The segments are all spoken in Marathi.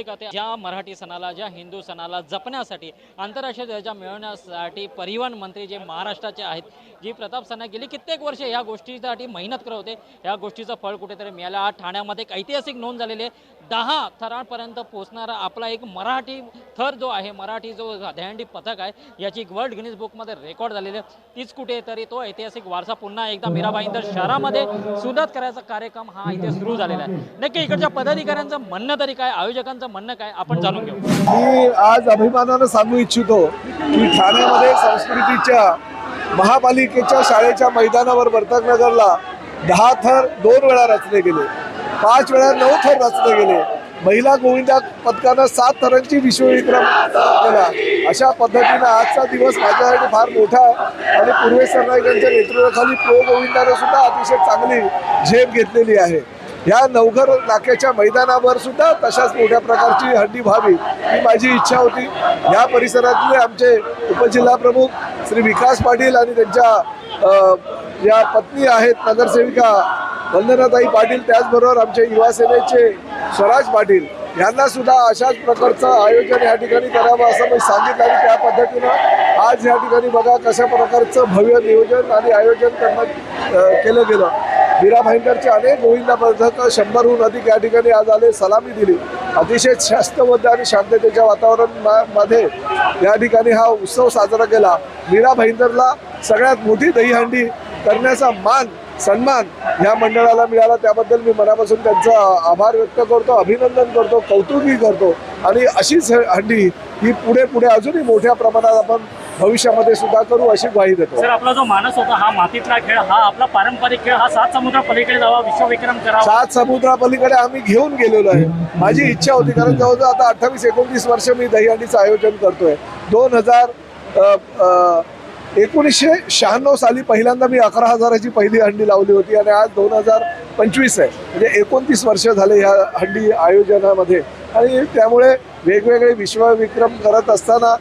नमस्कार ज्या मराठी सणाला ज्या हिंदू सणाला जपण्यासाठी आंतरराष्ट्रीय दर्जा मिळवण्यासाठी परिवहन मंत्री जे महाराष्ट्राचे आहेत जी प्रताप सणा गेली कित्येक वर्षे या गोष्टीसाठी मेहनत करत होते. या गोष्टीचं फळ कुठेतरी मिळालं. आज ठाण्यामध्ये एक ऐतिहासिक नोंद झालेली आहे. दहा थरांपर्यंत पोहोचणारा आपला एक मराठी थर जो आहे मराठी जो दहंडी पथक आहे याची वर्ल्ड गिनीज बुकमध्ये रेकॉर्ड झालेली आहे. तीच कुठेतरी तो ऐतिहासिक वारसा पुन्हा एकदा मीराबाईंदर शहरामध्ये सुधात करायचा कार्यक्रम हा इथे सुरू झालेला आहे. नक्की इकडच्या पदाधिकाऱ्यांचं म्हणणं तरी काय आयोजकांचं म्हणणं काय आपण जाणून घेऊ. मी आज अभिमानानं सांगू इच्छितो की ठाण्यामध्ये संस्कृतीच्या महापालिकेच्या शाळेच्या मैदानावर वर्तकनगरला दहा थर दोन वेळा रचले गेले. पाच वेळा नऊ थर रचले गेले. महिला गोविंदा पथकानं सात थरांची विश्वविक्रम केला. अशा पद्धतीनं आजचा दिवस माझ्यासाठी फार मोठा आहे. आणि पूर्वेश सरनाईकांच्या नेतृत्वाखाली प्रो गोविंदानं सुद्धा अतिशय चांगली झेप घेतलेली आहे. या नवघर नाक्याच्या मैदानावर सुद्धा तशाच मोठ्या प्रकारची हंडी व्हावी ही माझी इच्छा होती. या परिसरातले आमचे उपजिल्हा प्रमुख श्री विकास पाटील आणि त्यांच्या ज्या या पत्नी आहेत नगरसेविका वंदनाताई पाटील त्याचबरोबर आमचे युवासेनेचे स्वराज पाटील यांना सुद्धा अशाच प्रकारचं आयोजन या ठिकाणी करावं असं मी सांगितलं आणि त्या पद्धतीनं आज या ठिकाणी बघा कशा प्रकारचं भव्य नियोजन आणि आयोजन करण्यात केलं गेलं. मीरा भाईंदरचे अनेक गोविंदा पथक शंभरहून अधिक या ठिकाणी आज आले सलामी दिली. अतिशय शास्तबद्ध आणि शांततेच्या वातावरणामध्ये या ठिकाणी हा उत्सव साजरा केला. मीरा भाईंदरला सगळ्यात मोठी दहीहंडी करण्याचा मान सन्मान या मंडळाला मिळाला. त्याबद्दल मी मनापासून त्यांचा आभार व्यक्त करतो अभिनंदन करतो कौतुकही करतो. आणि अशीच हंडी ही पुढे पुढे अजूनही मोठ्या प्रमाणात आपण भविष्यामध्ये सुद्धा करू अशी ग्वाही देतो. सर आपला जो मानस होता हा मातीतला खेळ हा आपला पारंपरिक खेळ हा सात समुद्र पलीकडे जावा विश्वविक्रम करावा. सात समुद्रापलीकडे आम्ही घेऊन गेलेलो आहे. माझी इच्छा होती कारण जवळजवळ आता अठ्ठावीस एकोणतीस वर्ष मी दहीहंडीचं आयोजन करतोय. दोन हजार एकोणीसशे शहाण्णव साली पहिल्यांदा मी अकरा हजाराची पहिली हंडी लावली होती आणि आज दोन हजार पंचवीस आहे. म्हणजे एकोणतीस वर्ष झाले ह्या हंडी आयोजनामध्ये. आणि त्यामुळे वेगवेगळे विश्वविक्रम करत असताना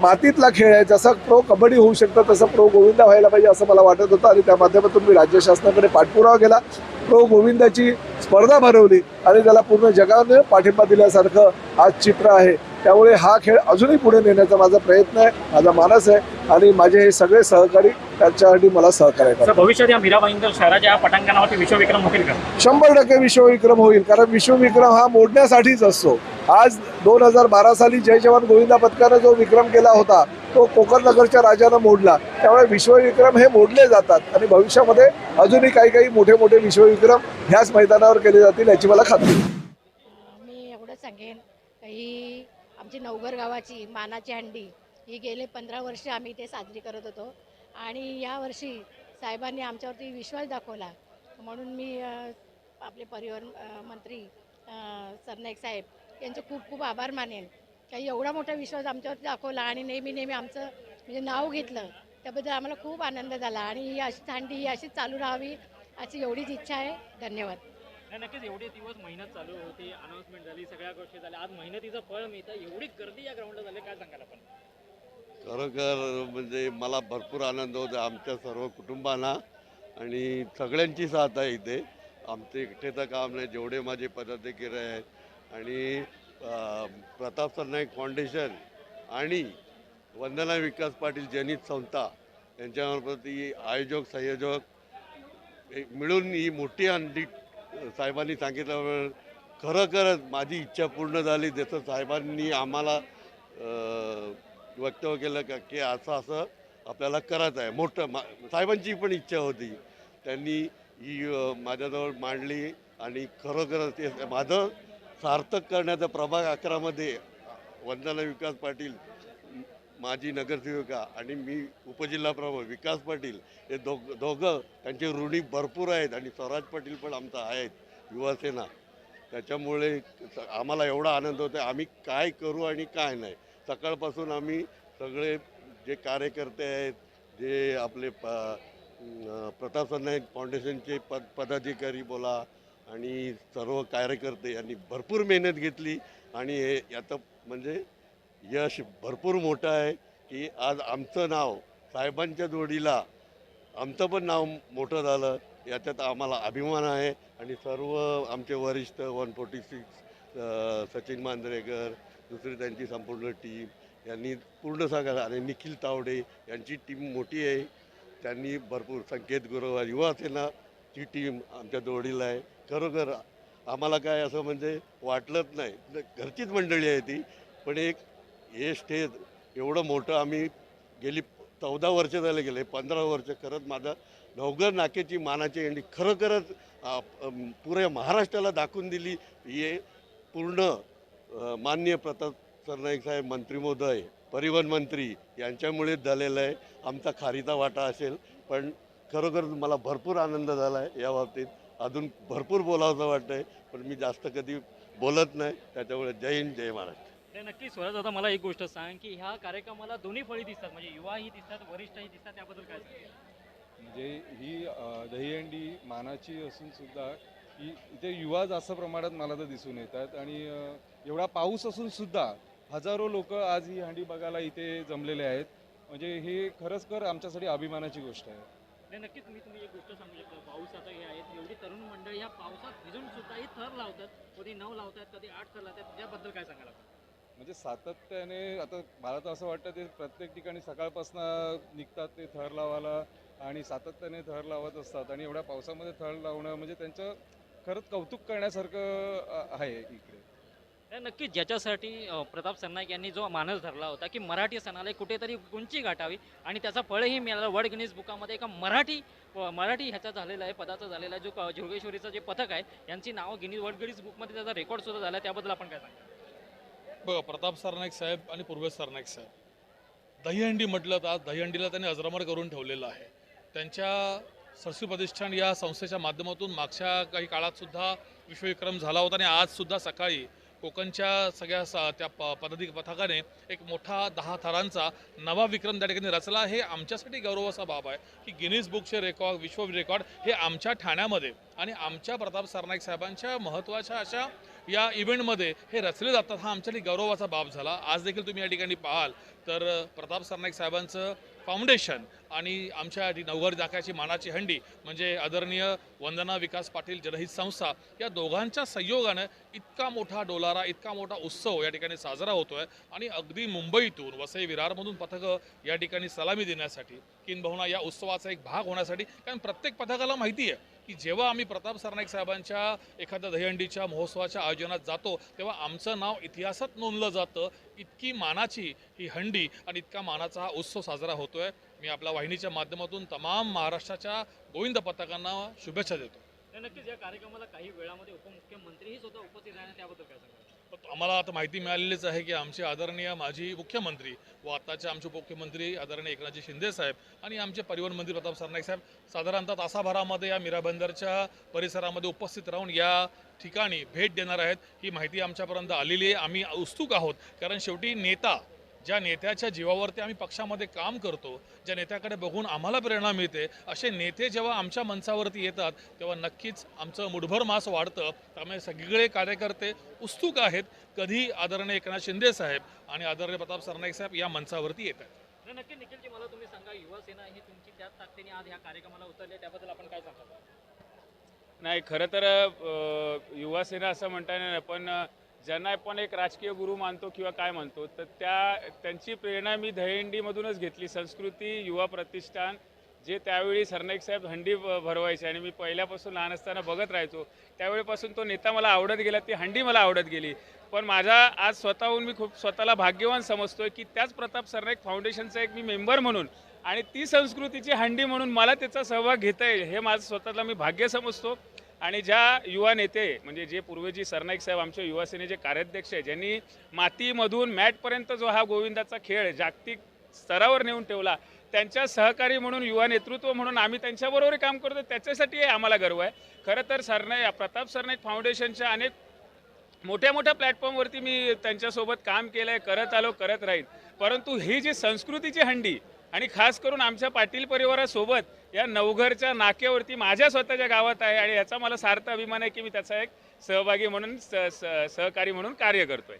मातीतला खेळ आहे. जसं प्रो कबड्डी होऊ शकतं तसं प्रो गोविंदा व्हायला पाहिजे असं मला वाटत होतं. आणि त्या माध्यमातून मी राज्य शासनाकडे पाठपुरावा केला. प्रो गोविंदाची स्पर्धा भरवली आणि त्याला पूर्ण जगाने पाठिंबा दिल्यासारखं आज चित्र आहे. त्यामुळे हा खेळ अजूनही पुढे नेण्याचा माझा प्रयत्न आहे माझा मानस आहे आणि माझे हे सगळे सहकारी त्याच्यासाठी मला सहकार्य करतात. भविष्यात या मीरा भाईंदर शहराच्या या पटांगणावरती विश्वविक्रम होतील का? शंभर टक्के विश्वविक्रम होईल कारण विश्वविक्रम हा मोडण्यासाठीच असतो. आज दोन हजार बारा साली जय जवान गोविंदा पथकानं जो विक्रम केला होता तो कोकण नगरच्या राजानं मोडला. त्यामुळे विश्वविक्रम हे मोडले जातात आणि भविष्यामध्ये अजूनही काही काही मोठे मोठे विश्वविक्रम ह्याच मैदानावर केले जातील याची मला खात्री आहे. मी एवढं सांगेन ही आमची नवघर गावाची मानाची हंडी ही गेले पंधरा वर्ष आम्ही ते साजरी करत होतो. आणि यावर्षी साहेबांनी आमच्यावरती विश्वास दाखवला. म्हणून मी आपले परिवहन मंत्री सरनाईक साहेब यांचे खूप खूप आभार मानेन. काही एवढा मोठा विश्वास आमच्यावरती दाखवला आणि नेहमी नेहमी आमचं म्हणजे नाव घेतलं. त्याबद्दल आम्हाला खूप आनंद झाला आणि ही अशी थंडी ही अशीच चालू राहावी अशी एवढीच इच्छा आहे. धन्यवाद. नक्कीच एवढे दिवस मेहनत चालू होती अनाऊन्समेंट झाली सगळ्या गोष्टी झाल्या. आज मेहनतीचं फळ मिळतं एवढी गर्दी या ग्राउंडला झाली काय सांगाल आपण? खरोखर म्हणजे मला भरपूर आनंद होतो आमच्या सर्व कुटुंबांना आणि सगळ्यांची साथ आहे इथे. आमचं एकटेचं काम नाही जेवढे माझे पदाधिकारी आहेत. आणि प्रताप सरनाईक फाउंडेशन आणि वंदना विकास पाटील जनित संस्था यांच्यामार्फत ही आयोजक संयोजक मिळून ही मोठी अंडी साहेबांनी सांगितल्यावर खरोखरच माझी इच्छा पूर्ण झाली. जसं साहेबांनी आम्हाला वक्तव्य केलं का की असं असं आपल्याला करायचं आहे. मोठं मा साहेबांची पण इच्छा होती. त्यांनी ही माझ्याजवळ मांडली आणि खरोखरच ते माझं सार्थक करण्याचा प्रभाग अकरामध्ये वंदना विकास पाटील माझी नगरसेविका आणि मी उपजिल्हाप्रमुख विकास पाटील हे दोघ दोघं त्यांचे ऋणी भरपूर आहेत आणि स्वराज पाटील पण आमचा आहेत युवासेना. त्याच्यामुळे आम्हाला एवढा आनंद होतो आम्ही काय करू आणि काय नाही. सकाळपासून आम्ही सगळे जे कार्यकर्ते आहेत जे आपले प प्रताप सरनाईक फाउंडेशनचे पद पदाधिकारी बोला आणि सर्व कार्यकर्ते यांनी भरपूर मेहनत घेतली आणि हे याचं म्हणजे यश भरपूर मोठं आहे की आज आमचं नाव साहेबांच्या जोडीला आमचं पण नाव मोठं झालं. याच्यात आम्हाला अभिमान आहे आणि सर्व आमचे वरिष्ठ one forty six Sachin Manjrekar दुसरी त्यांची संपूर्ण टीम यांनी पूर्ण सगळं आणि निखिल तावडे यांची टीम मोठी आहे. त्यांनी भरपूर संकेत गुरुवार युवा सेनाची टीम आमच्या जोडीला आहे. खरोखर आम्हाला काय असं म्हणजे वाटलंच नाही. घरचीच मंडळी आहे ती. पण एक हे स्टेज एवढं मोठं आम्ही गेली चौदा वर्ष झाले गेले पंधरा वर्ष खरंच माझा नवघर नाकेची मानाची एंडी खरोखरच पुऱ्या महाराष्ट्राला दाखवून दिली. हे पूर्ण मान्य माननीय प्रताप सरनाईक साहेब मंत्री महोदय परिवहन मंत्री यांच्यामुळेच झालेलं आहे. आमचा खारीचा वाटा असेल पण खरोखर मला भरपूर आनंद झाला आहे या बाबतीत. अजून भरपूर बोलावंसं वाटतं आहे पण मी जास्त कधी बोलत नाही. त्याच्यामुळे जय हिंद जय महाराष्ट्र. ते नक्की स्वराज आता मला एक गोष्ट सांग की ह्या कार्यक्रमाला दोन्ही फळी दिसतात म्हणजे युवाही दिसतात वरिष्ठही दिसतात त्याबद्दल काय? म्हणजे ही दहीहंडी मानाची असून सुद्धा ही इथे युवा जास्त प्रमाणात मला तर दिसून येतात. आणि एवढा पाऊस असून सुद्धा हजारो लोक आज ही हंडी बघायला इथे जमलेले आहेत. म्हणजे हे खरंच कर आमच्यासाठी अभिमानाची गोष्ट आहे. नाही नक्कीच मी तुम्ही एक गोष्ट सांगू शकता. पाऊस आता हे आहेत. एवढी तरुण मंडळी ह्या पावसात भिजून सुद्धा ही थर लावतात. कधी नऊ लावतात कधी आठ थर लावतात. त्याबद्दल काय आपण? म्हणजे सातत्याने आता मला तर असं वाटतं ते प्रत्येक ठिकाणी सकाळपासून निघतात ते थर लावायला आणि सातत्याने थर लावत असतात आणि एवढ्या पावसामध्ये थर लावणं म्हणजे त्यांचं खरंच कौतुक करण्यासारखं आहे इकडे. नाही, नक्कीच ज्याच्यासाठी प्रताप सरनाईक यांनी जो मानस धरला होता की मराठी सणाला कुठेतरी उंची गाठावी आणि त्याचा फळही मिळालं. वर्ल्ड गिनीज बुकामध्ये एका मराठी मराठी ह्याचा झालेला आहे पदाचा झालेला आहे जो जोगेश्वरीचं जे पथक आहे यांची नावं गिनीज वर्ल्ड गिनीज बुकमध्ये त्याचा रेकॉर्ड सुद्धा झाला आहे. त्याबद्दल आपण काय सांगतो प्रताप सरनाईक साहेब आणि पूर्वेश सरनाईक साहेब. दहीहंडी म्हटलं तर आज दहीहंडीला त्यांनी अजरामर करून ठेवलेलं आहे. त्यांच्या सरस्वी प्रतिष्ठान या संस्थेच्या माध्यमातून मागच्या काही काळात सुद्धा विश्वविक्रम झाला होता आणि आज सुद्धा सकाळी कोकणच्या सगळ्या सा त्या प पदाधिक पथकाने एक मोठा दहा थरांचा नवा विक्रम त्या ठिकाणी रचला हे आमच्यासाठी गौरवाचा बाब आहे की गिनीज बुकचे रेकॉर्ड विश्व रेकॉर्ड हे आमच्या ठाण्यामध्ये आणि आमच्या प्रताप सरनाईक साहेबांच्या महत्त्वाच्या अशा या इव्हेंटमध्ये हे रचले जातात हा आमच्यासाठी गौरवाचा बाब झाला. आज देखील तुम्ही या ठिकाणी पाहाल. तर प्रताप सरनाईक साहेबांचं फाउंडेशन आणि आमच्या नवघर दाख्याची मानाची हंडी म्हणजे आदरणीय वंदना विकास पाटील जनहित संस्था या दोघांच्या संयोगानं इतका मोठा डोलारा इतका मोठा उत्सव या ठिकाणी साजरा होतोय. आणि अगदी मुंबईतून वसई विरारमधून पथकं या ठिकाणी सलामी देण्यासाठी किंबहुना या उत्सवाचा एक भाग होण्यासाठी कारण प्रत्येक पथकाला माहिती आहे की जेव्हा आम्ही प्रताप सरनाईक साहेबांच्या एखाद्या दहीहंडीच्या महोत्सवाच्या आयोजनात जातो तेव्हा आमचं नाव इतिहासात नोंदलं जातं. इतकी मानाची ही हंडी आणि इतका मानाचा हा उत्सव साजरा होतो आहे मी आपल्या वाहिनीच्या माध्यमातून तमाम महाराष्ट्राच्या गोविंद पथकांना शुभेच्छा देतो. नक्कीच या कार्यक्रमाला काही वेळामध्ये उपमुख्यमंत्रीही स्वतः उपस्थित राहणार त्याबद्दल काय सांगा आम्हाला आता माहिती मिळालेलीच आहे की आमचे आदरणीय माजी मुख्यमंत्री व आताचे आमचे उपमुख्यमंत्री आदरणीय एकनाथजी शिंदे साहेब आणि आमचे परिवहन मंत्री प्रताप सरनाईक साहेब साधारणतः तासाभरामध्ये या मीरा बंदरच्या परिसरामध्ये उपस्थित राहून या ठिकाणी भेट देणार आहेत. ही माहिती आमच्यापर्यंत आलेली आहे. आम्ही उत्सुक आहोत. कारण शेवटी नेता ज्या नेत्याच्या जीवावरती आम्ही पक्षामध्ये काम करतो ज्या नेत्याकडे बघून आम्हाला प्रेरणा मिळते असे नेते जेव्हा आमच्या मंचावरती येतात तेव्हा नक्कीच आमचं मुठभर मास वाढतं. त्यामुळे सगळे कार्यकर्ते उत्सुक आहेत. कधी आदरणीय एकनाथ शिंदे साहेब आणि आदरणीय प्रताप सरनाईक साहेब या मंचावरती येतात नाही नक्की निखिलजी मला तुम्ही सांगा युवा सेना ही तुमची त्याच ताकदीने आज ह्या कार्यक्रमाला उतरली त्याबद्दल आपण काय सांगाल नाही खरं तर अ, युवा सेना असं म्हणता येणार नाही पण ज्यांना आपण एक राजकीय गुरु मानतो किंवा काय मानतो तर त्या त्यांची प्रेरणा मी दहीहंडीमधूनच घेतली. संस्कृती युवा प्रतिष्ठान जे त्यावेळी सरनाईक साहेब हंडी भरवायचे आणि मी पहिल्यापासून लहान असताना बघत राहायचो त्यावेळेपासून तो नेता मला आवडत गेला ती हंडी मला आवडत गेली. पण माझा आज स्वतःहून मी खूप स्वतःला भाग्यवान समजतोय की त्याच प्रताप सरनाईक फाउंडेशनचा एक मी मेंबर म्हणून आणि ती संस्कृतीची हंडी म्हणून मला त्याचा सहभाग घेता येईल हे माझं स्वतःला मी भाग्य समजतो. आणि ज्या युवा नेते म्हणजे जे पूर्वेजी सरनाईक साहेब आमचे युवासेनेचे कार्याध्यक्ष आहे ज्यांनी मातीमधून मॅटपर्यंत जो हा गोविंदाचा खेळ जागतिक स्तरावर नेऊन ठेवला त्यांच्या सहकारी म्हणून युवा नेतृत्व म्हणून आम्ही त्यांच्याबरोबर काम करतो त्याच्यासाठी आम्हाला गर्व आहे. खरं तर सरनाई प्रताप सरनाईक फाउंडेशनच्या अनेक मोठ्या मोठ्या प्लॅटफॉर्मवरती मी त्यांच्यासोबत काम केलं आहे करत आलो करत राहील परंतु ही जी संस्कृतीची हंडी आणि खास करून आमच्या पाटील परिवारासोबत या नवघरच्या नाक्यावरती माझ्या स्वतःच्या गावात आहे आणि याचा मला सार्थ अभिमान आहे की मी त्याचा एक सहभागी म्हणून स- स- सहकारी म्हणून कार्य करतोय.